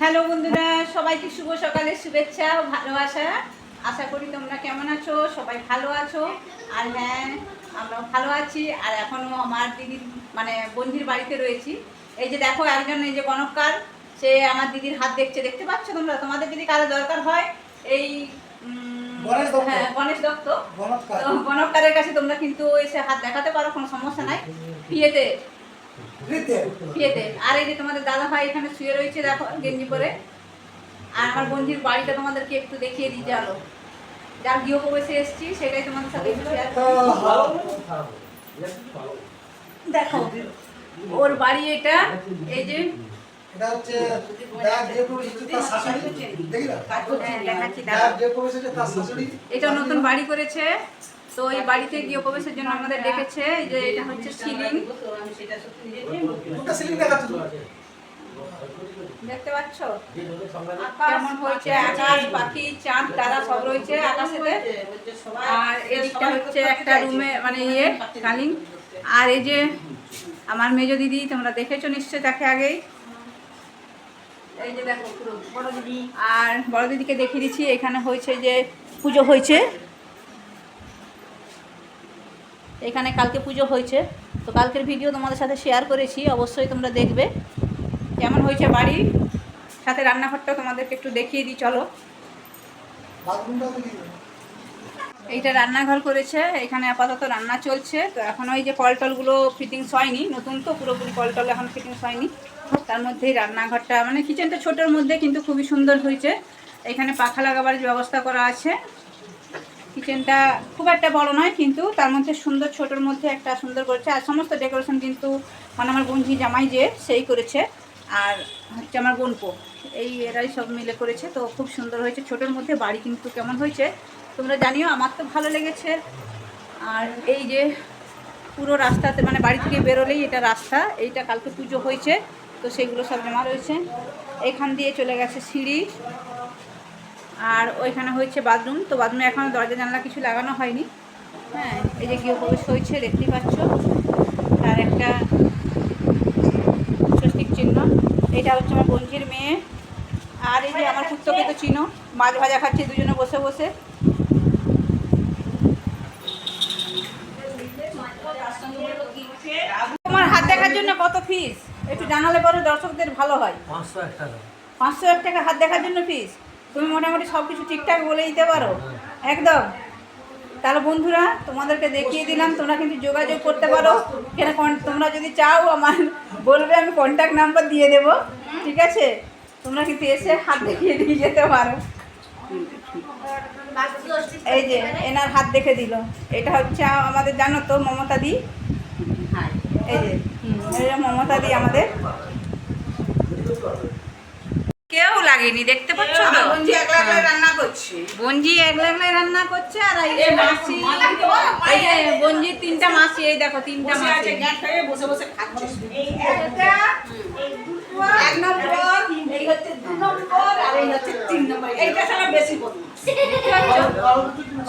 Hello বন্ধুরা সবাইকে শুভ সকালের শুভেচ্ছা ও ভালোবাসা। আশা করি তোমরা কেমন আছো? সবাই ভালো আছো? আর হ্যাঁ আমরাও ভালো আছি। আর এখনও আমার দিদির মানে বন্ধুর বাড়িতে রয়েছি। এই যে দেখো একজন এই যে গণকার সে আমার দিদির হাত দেখছে। দেখতে পাচ্ছ তোমরা? তোমাদের যদি কারও দরকার হয় এই। হ্যাঁ গণেশ দত্ত। গণকারের কাছে তোমরা কিন্তু এসে হাত দেখাতে পারো কোনো সমস্যা নাই। বিয়েতে। বিয়েতে আর এই যে তোমাদের দাদা ভাই এখানে শুয়ে রয়েছে দেখো গেঞ্জি পরে। আর আমার বন্ধুর বাড়িটা তোমাদেরকে একটু দেখিয়ে দিই চলো যার গৃহপ্রবেশে এসেছি সেটাই তোমাদের সাথে। দেখো ওর বাড়ি এটা এই যে এটা হচ্ছে? হ্যাঁ। এটা নতুন বাড়ি করেছে। তো এই বাড়িতে গিয়ে প্রবেশের জন্য আমাদের ডেকেছে এই যে এটা হচ্ছে সিলিং সিলিং দেখাচ্ছ দেখতে পাচ্ছ? কেমন হয়েছে? আকাশ পাখি চাঁদ তারা সব রয়েছে আকাশেতে। আর এদিকটা হচ্ছে একটা রুমে মানে ইয়ে কালিং আর এই যে আমার মেজো দিদি তোমরা দেখেছ নিশ্চয় তাকে আগেই? এই যে দেখো বড় দিদি। আর বড় দিদিকে দেখিয়ে দিচ্ছি এখানে হয়েছে যে পুজো হয়েছে। এখানে কালকে পুজো হয়েছে। তো কালকের ভিডিও তোমাদের সাথে শেয়ার করেছি, অবশ্যই তোমরা দেখবে। কেমন হয়েছে বাড়ি? সাথে রান্নাঘরটাও তোমাদেরকে একটু দেখিয়ে দিই, চলো? এইটা রান্নাঘর করেছে, এখানে আপাতত রান্না চলছে। তো এখন ওই যে কলটলগুলো ফিটিংস হয়নি, নতুন তো, পুরোপুরি কলটল এখন ফিটিংস হয়নি। তার মধ্যেই রান্নাঘরটা মানে কিচেনটা ছোটোর মধ্যে কিন্তু খুবই সুন্দর হয়েছে। এখানে পাখা লাগাবার ব্যবস্থা করা আছে। কিচেনটা খুব একটা বড় নয়, কিন্তু তার মধ্যে সুন্দর ছোটোর মধ্যে একটা সুন্দর করেছে। আর সমস্ত ডেকোরেশন কিন্তু মানে আমার বঞ্জি জামাই যে, সেই করেছে। আর হচ্ছে আমার বোনপো, এই এরাই সব মিলে করেছে। তো খুব সুন্দর হয়েছে। ছোটোর মধ্যে বাড়ি কিন্তু কেমন হয়েছে, তোমরা জানিও, আমার তো ভালো লেগেছে। আর এই যে পুরো রাস্তাতে মানে বাড়ি থেকে বেরোলেই এটা রাস্তা, এইটা কালকে পুজো হয়েছে, তো সেগুলো সব জমা রয়েছে। এখান দিয়ে চলে গেছে সিঁড়ি। আর ওইখানে হয়েছে বাথরুম। তো বাথরুমে এখনও দরজা জানলা কিছু লাগানো হয়নি। হ্যাঁ এই যে গৃহপ্রবেশ হয়েছে দেখতেই পাচ্ছ। আর একটা স্বস্তিক চিহ্ন। এটা হচ্ছে আমার বঞ্জির মেয়ে। আর এই যে আমার পুত্রকে তো চিনো মাছ ভাজা খাচ্ছে দুজনে বসে বসে। তোমার হাত দেখার জন্য কত ফিস একটু জানালে পরে দর্শকদের ভালো হয়। পাঁচশো এক টাকা। পাঁচশো এক টাকা হাত দেখার জন্য ফিস তুমি মোটামুটি সব কিছু ঠিকঠাক বলে দিতে পারো? একদম। তাহলে বন্ধুরা, তোমাদেরকে দেখিয়ে দিলাম, তোমরা কিন্তু যোগাযোগ করতে পারো। কেন তোমরা যদি চাও, আমার বলবে, আমি কন্ট্যাক্ট নাম্বার দিয়ে দেব। ঠিক আছে? তোমরা কিন্তু এসে হাত দেখিয়ে দিয়ে যেতে পারো। এই যে, এনার হাত দেখে দিল। এটা হচ্ছে আমাদের, জানো তো, মমতা দি? এই যে এই যে মমতা দি আমাদের। কেউ লাগেনি দেখতে পাচ্ছ তো? বঞ্জি একলা একলা রান্না করছে। বঞ্জি একলা একলাই রান্না করছে আর এই যে মাসি এই যে বঞ্জির তিনটা মাসি এই দেখো তিনটা মাসি। বসে বসে খাচ্ছে। এটা এক নম্বর এই হচ্ছে দু নম্বর আর এই হচ্ছে তিন নম্বর। এইটা সারা বেশি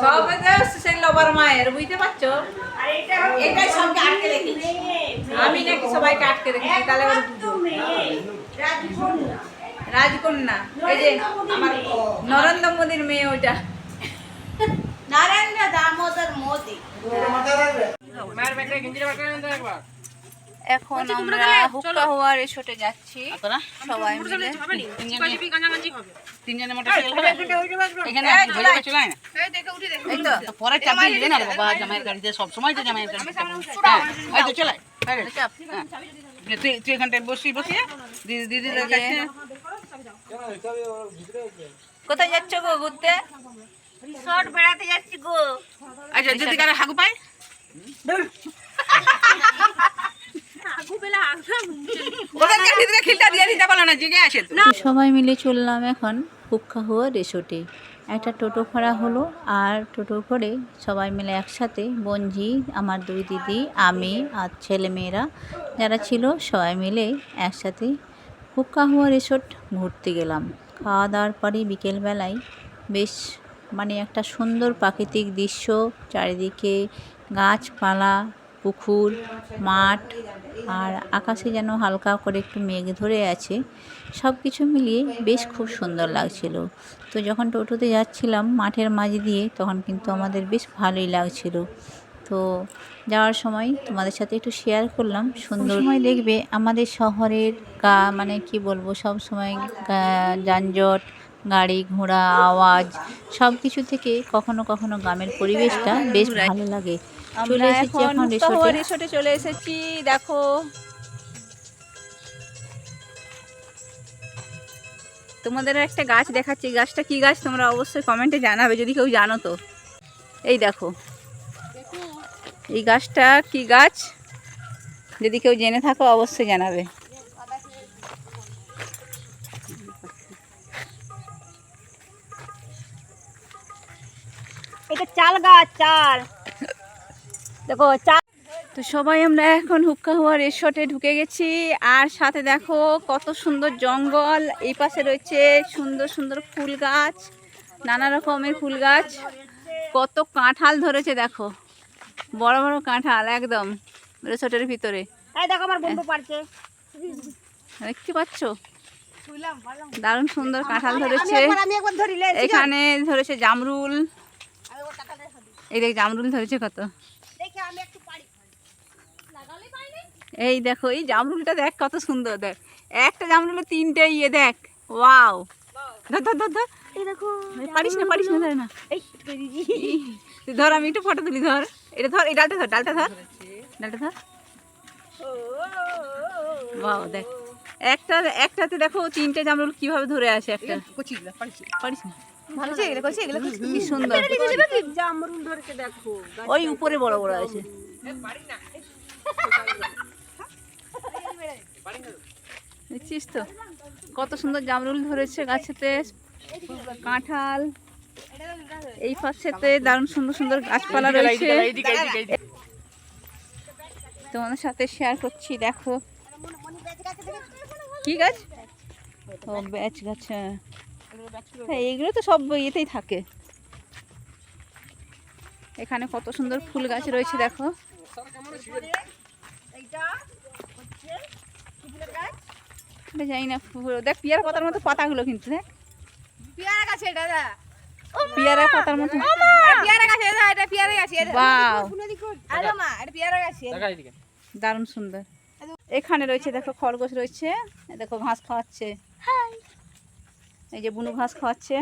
সব সেই লবার মায়ের বুঝতে পারছ? এটাই সবকে আটকে রেখেছে। আমি নাকি সবাইকে আটকে রেখেছি তাহলে। রাজকন্যা এই যে আমার নরেন্দ্র মোদীর মেয়ে। ওইটা। নারায়ণ দামোদর মোদি। এখন আমরা হুক্কা হওয়ার এসোটে যাচ্ছি। সবাই মিলে। তিনজনের মোটরসাইকেল হবে। এখানে ধরে চলে না। এই তো। তো পরে চাবি দিবে না বাবা জামাইয়ের গাড়িতে সব সময় তো জামাইয়ের গাড়িতে এই তো চলে আয়। গেছে। তুই তুই এখানটায় বসি বসিয়ে। দিদি দিদিদের কাছে। কোথায় যাচ্ছ গো ঘুরতে? শর্ট বেড়াতে যাচ্ছি গো। আচ্ছা যদি কারও হাগু পায়? সবাই মিলে চললাম এখন হুক্কা হওয়া রেসোর্টে। একটা টোটো ভাড়া হলো আর টোটো করে সবাই মিলে একসাথে বঞ্জি আমার দুই দিদি আমি আর ছেলেমেয়েরা যারা ছিল সবাই মিলে একসাথে হুক্কা হওয়া রিসোর্ট ঘুরতে গেলাম। খাওয়া দাওয়ার পরে বিকেলবেলায় বেশ মানে একটা সুন্দর প্রাকৃতিক দৃশ্য, চারিদিকে গাছপালা, পুকুর, মাঠ আর আকাশে যেন হালকা করে একটু মেঘ ধরে আছে সব কিছু মিলিয়ে বেশ খুব সুন্দর লাগছিল। তো যখন টোটোতে যাচ্ছিলাম মাঠের মাঝ দিয়ে, তখন কিন্তু আমাদের বেশ ভালোই লাগছিল। তো যাওয়ার সময় তোমাদের সাথে একটু শেয়ার করলাম। সুন্দর সময় দেখবে আমাদের শহরের গা মানে কি বলব সব সময় যানজট গাড়ি ঘোড়া আওয়াজ সব কিছু থেকে কখনো কখনো গ্রামের পরিবেশটা বেশ ভালো লাগে। চলে এসেছি এখন রিসোর্টে চলে এসেছি দেখো। তোমাদের একটা গাছ দেখাচ্ছি গাছটা কি গাছ তোমরা অবশ্যই কমেন্টে জানাবে যদি কেউ জানো তো। এই দেখো। এই গাছটা কি গাছ? যদি কেউ জেনে থাকো অবশ্যই জানাবে। এটা চাল গাছ চাল। দেখো চাল তো সবাই আমরা এখন হুক্কা হওয়া রিসোর্টে ঢুকে গেছি। আর সাথে দেখো কত সুন্দর জঙ্গল। এই পাশে রয়েছে সুন্দর সুন্দর ফুল গাছ নানা রকমের ফুল গাছ। কত কাঁঠাল ধরেছে দেখো। বড় বড় কাঁঠাল একদম। রিসোর্টের ভিতরে। এই দেখো আমার বন্ধু পারছে। দেখতে পাচ্ছ? দারুণ সুন্দর কাঁঠাল ধরেছে। এখানে ধরেছে জামরুল। এই দেখ জামরুল ধরেছে কত। এই দেখো এই জামরুলটা দেখ কত সুন্দর দেখ। একটা জামরুলে তিনটে ইয়ে দেখ। ওয়াও। ধর ধর ধর ধর। এই দেখো পারিস না পারিস না ধর না। তুই ধর আমি একটু ফটো তুলি ধর। এটা ধর এই ডালটা ধর ডালটা ধর। ডালটা ধর। ওয়াও দেখ। একটা একটাতে দেখো তিনটে জামরুল কীভাবে ধরে আসে একটা। পারিস পারিস না। ভালো আছে এগুলো করছি এগুলো কি সুন্দর। জামরুল ধরেছে দেখো। ওই উপরে বড় বড় আছে। দেখছিস তো? কত সুন্দর জামরুল ধরেছে গাছেতে। কাঁঠাল। এই পাশেতে দারুণ সুন্দর সুন্দর গাছপালা রয়েছে। তোমাদের সাথে শেয়ার করছি দেখো। কি গাছ? ও ব্যাচ গাছ হ্যাঁ। হ্যাঁ এইগুলো তো সব ইয়েতেই থাকে। এখানে কত সুন্দর ফুল গাছ রয়েছে দেখো। এইটা হচ্ছে ফুলের গাছ এটা জানি না দেখ পিয়ারা পাতার মতো পাতাগুলো কিন্তু দেখ। পেয়ারা গাছ এটা পিয়ারা পাতার মতো পেয়ারা গাছ এটা এটা পেয়ারা গাছ এটা বাও। আরে মা এটা পেয়ারা গাছ। দেখা দারুণ সুন্দর। এখানে রয়েছে দেখো খরগোশ রয়েছে। দেখো ঘাস খাওয়াচ্ছে। এই যে বুনু ঘাস খাওয়াচ্ছে।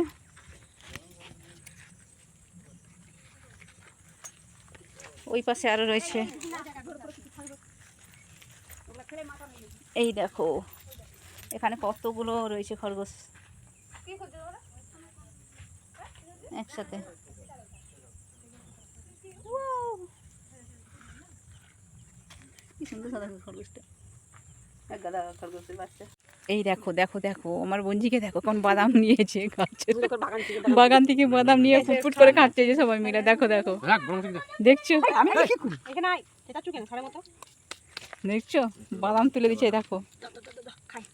ওই পাশে আরও রয়েছে। এই দেখো এখানে কতগুলো রয়েছে খরগোশ। একসাথে। কি সুন্দর সাদা খরগোশটা। এক গাদা খরগোশের বাচ্চা। এই দেখো দেখো দেখো আমার বঞ্জিকে দেখো কোন বাদাম নিয়েছে খাচ্ছে বাগান থেকে বাদাম নিয়ে ফুটফুট করে খাচ্ছে যে সবাই মিলে। দেখো দেখো। দেখছ? দেখছ? বাদাম তুলে দিচ্ছে দেখো।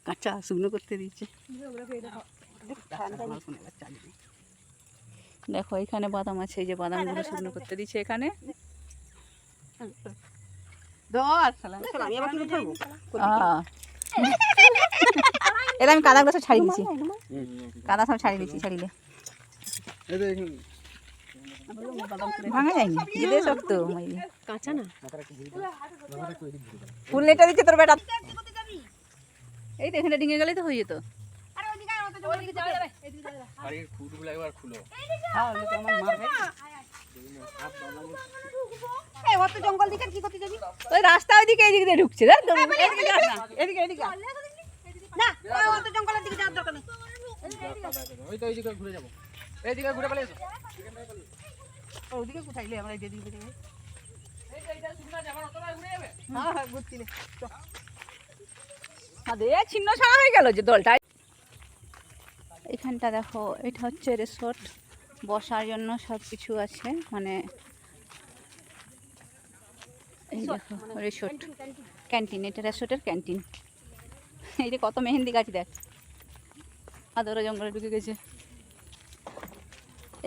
কাঁচা শুকনো করতে দিচ্ছে। দেখো এখানে বাদাম আছে এই যে বাদামগুলো শুকনো করতে দিচ্ছে এখানে। এটা আমি কাদাগুলো সব ছাড়িয়ে দিচ্ছি। কাদা সব ছাড়িয়ে দিচ্ছি ছাড়িলে ভাঙা যায়নি দিলে শক্ত কাঁচা না? ফুল লেটা দিচ্ছে তোর বেটা। এই তো এখানে ডিঙে গেলেই তো হয়ে যেত। বাড়ির একবার খুলো। অত জঙ্গল দিকে কি করতে যাবি? ওই রাস্তা ওইদিকে এইদিকে দিয়ে ঢুকছে এদিকে না এদিকে এদিকে। না অত জঙ্গলের দিকে যাওয়ার দরকার নেই। ওই তো এইদিকে ঘুরে যাব। এইদিকে ঘুরে পালিয়ে এসো। ওদিকে কোথায়? আমরা হ্যাঁ হ্যাঁ ছিন্ন ছাড়া হয়ে গেল যে দলটা। এখানটা দেখো এটা হচ্ছে রিসোর্ট বসার জন্য সব কিছু আছে মানে এই দেখো রিসোর্ট ক্যান্টিন এটা রেসোর্টের ক্যান্টিন এই যে কত মেহেন্দি গাছ দেখ। আদর জঙ্গলে ঢুকে গেছে।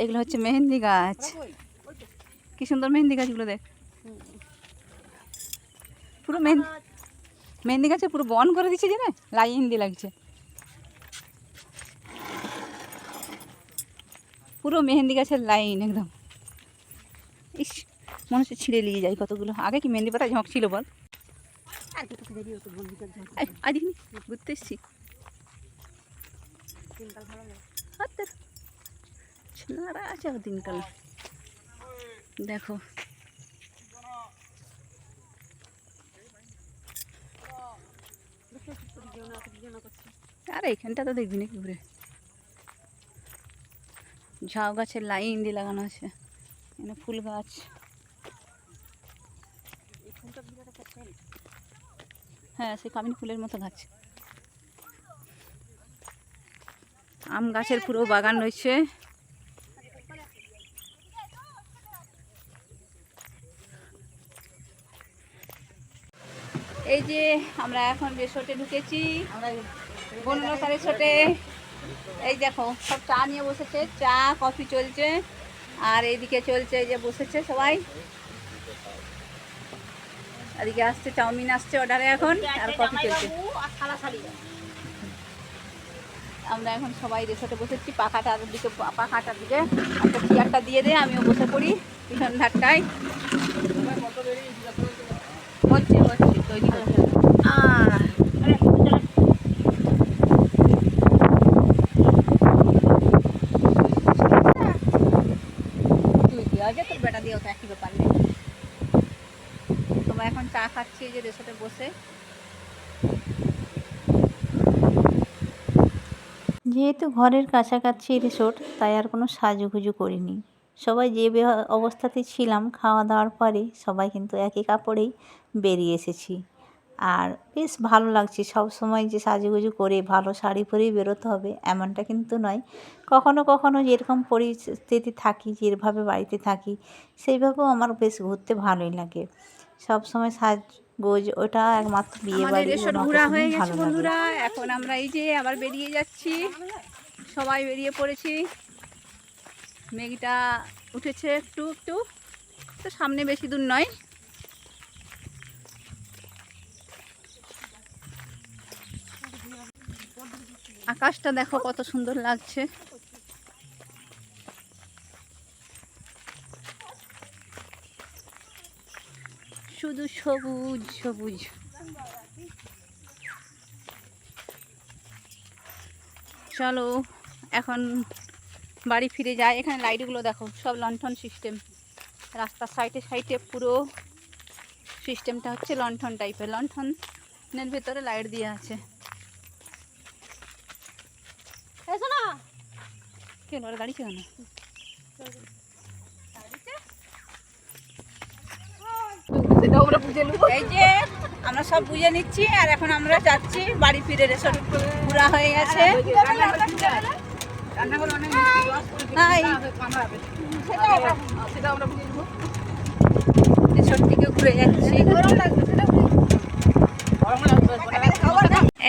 এগুলো হচ্ছে মেহেন্দি গাছ। কি সুন্দর মেহেন্দি গাছগুলো দেখ। পুরো মেহেন্দি মেহেন্দি গাছে পুরো বন করে দিচ্ছে যে না লাইন দিয়ে লাগছে। পুরো মেহেন্দি গাছের লাইন একদম। ইস মনে হচ্ছে ছিঁড়ে নিয়ে যায় কতগুলো। আগে কি মেহেন্দি পাতা ঝঁক ছিল বল? ঘুরতে এসছি। আছে দিনকাল দেখো। আরে এখানটা তো দেখবি নাকি ঘুরে? ঝাউ গাছের লাইন দিয়ে লাগানো আছে। এখানে ফুল গাছ। হ্যাঁ সে কামিনী ফুলের মতো গাছ। আম গাছের পুরো বাগান রয়েছে। এই যে আমরা এখন রেসোর্টে ঢুকেছি। বনলতা রেসোর্টে এই দেখো, সব চা নিয়ে বসেছে, চা, কফি চলছে, আর এইদিকে চলছে এই যে বসেছে সবাই। এদিকে আসছে, চাউমিন আসছে অর্ডারে এখন, আর কফি চলছে। আমরা এখন সবাই রেসোর্টে বসেছি পাখাটার দিকে পাখাটার দিকে একটা চেয়ারটা দিয়ে দে, আমিও বসে পড়ি পিছন ধারটায়। বলছি বলছি, তৈরি হচ্ছে আহ তুই দেওয়া যায় তোর বেটা দিয়েও তো একই ব্যাপার নেই তোমরা এখন চা এই যে রেসোর্টে বসে। যেহেতু ঘরের কাছাকাছি রিসোর্ট তাই আর কোনো সাজুগুজু করিনি। সবাই যে অবস্থাতে ছিলাম, খাওয়া দাওয়ার পরে সবাই কিন্তু একই কাপড়েই বেরিয়ে এসেছি। আর বেশ ভালো লাগছে, সব সময় যে সাজুগুজু করে ভালো শাড়ি পরেই বেরোতে হবে, এমনটা কিন্তু নয়। কখনো কখনো যেরকম পরিস্থিতি থাকি, যেভাবে বাড়িতে থাকি, সেইভাবেও আমার বেশ ঘুরতে ভালোই লাগে। সব সময় সাজগোজ ওটা একমাত্র বিয়ে বাড়ি ঘোরা হয়ে গেছে বন্ধুরা এখন আমরা এই যে আবার বেরিয়ে যাচ্ছি। সবাই বেরিয়ে পড়েছি। মেঘটা উঠেছে একটু একটু। তো সামনে বেশি দূর নয়। আকাশটা দেখো কত সুন্দর লাগছে। শুধু সবুজ সবুজ। চলো, এখন বাড়ি ফিরে যায় এখানে লাইটগুলো দেখো, সব লণ্ঠন সিস্টেম রাস্তার সাইডে সাইডে পুরো সিস্টেমটা হচ্ছে লণ্ঠন টাইপের লণ্ঠনের ভেতরে লাইট দিয়ে আছে। কেন গাড়ি কেন ওরা দাঁড়িয়েছে কেন এই যে আমরা সব বুঝে নিচ্ছি আর এখন আমরা যাচ্ছি বাড়ি ফিরে রেসর্ট পুরা হয়ে গেছে। ঘুরে যাচ্ছি।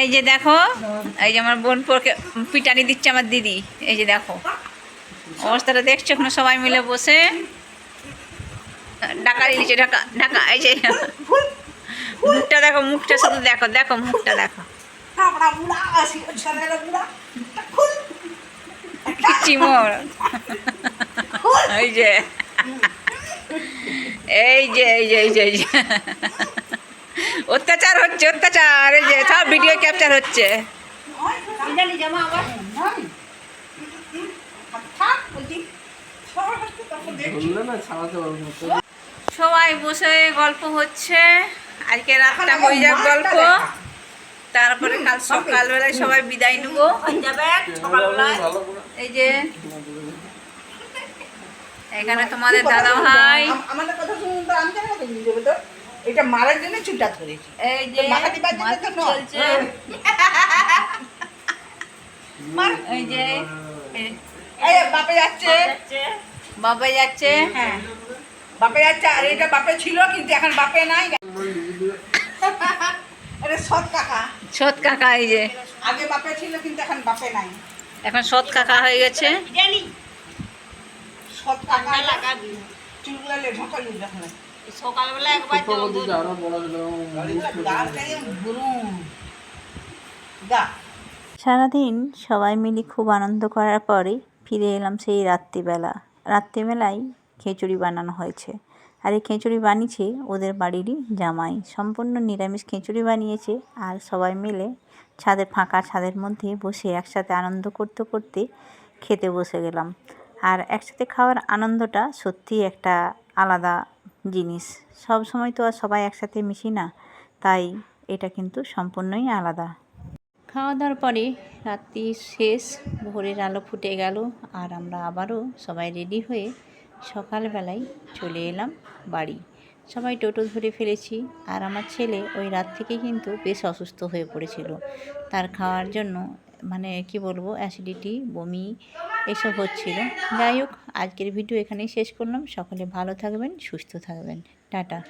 এই যে দেখো এই যে আমার বোন পরকে পিটানি দিচ্ছে আমার দিদি। এই যে দেখো অবস্থাটা দেখছ ওখানে সবাই মিলে বসে? ঢাকা নিচে ঢাকা ঢাকা, এই যে। মুখটা দেখো, মুখটা শুধু দেখো দেখো, মুখটা দেখো। চিমর। এই যে। এই যে এই যে এই যে এই যে। অত্যাচার হচ্ছে, অত্যাচার, এই যে, সব ভিডিও ক্যাপচার হচ্ছে। সবাই বসে গল্প হচ্ছে। আজকে রাতটা হয়ে যাক গল্প। তারপরে কাল সকালবেলায় সবাই বিদায় নেব। এই যে এখানে তোমাদের দাদা ভাই। আমাদের কথা শুনুন তো আমি কেন কথা তো এটা মারার জন্য চুলটা ধরেছি। এই যে মাথা টিপার জন্য তো মারপিট নয়। চলছে। এই যে এই- এই বাপে যাচ্ছে। বাবা যাচ্ছে। হ্যাঁ। বাপে যাচ্ছে আর এটা বাপে ছিল কিন্তু এখন বাপে নাই। এটা সৎ কাকা। সৎ কাকা এই যে। আগে বাপে ছিল কিন্তু এখন বাপে নাই। এখন সৎ কাকা হয়ে গেছে। সৎ কাকা চুলগুলো ঝোঁকালি দেখো সকালবেলা একবার যাও সারাদিন সবাই মিলে খুব আনন্দ করার পরে ফিরে এলাম সেই রাত্রিবেলা। রাত্রিবেলায় খিচুড়ি বানানো হয়েছে। আর এই খিচুড়ি বানিয়েছে ওদের বাড়িরই জামাই। সম্পূর্ণ নিরামিষ খিচুড়ি বানিয়েছে আর সবাই মিলে ছাদের ফাঁকা ছাদের মধ্যে বসে একসাথে আনন্দ করতে করতে খেতে বসে গেলাম। আর একসাথে খাওয়ার আনন্দটা সত্যিই একটা আলাদা জিনিস। সব সময় তো আর সবাই একসাথে মিশি না, তাই এটা কিন্তু সম্পূর্ণই আলাদা। খাওয়া দাওয়ার পরে রাত্রি শেষ, ভোরের আলো ফুটে গেল আর আমরা আবারও সবাই রেডি হয়ে সকালবেলায় চলে এলাম বাড়ি। সবাই টোটো ধরে ফেলেছি আর আমার ছেলে ওই রাত থেকে কিন্তু বেশ অসুস্থ হয়ে পড়েছিল। তার খাওয়ার জন্য মানে কি বলব অ্যাসিডিটি বমি এসব হচ্ছিল। যাই হোক, আজকের ভিডিও এখানেই শেষ করলাম। সকলে ভালো থাকবেন, সুস্থ থাকবেন। টাটা।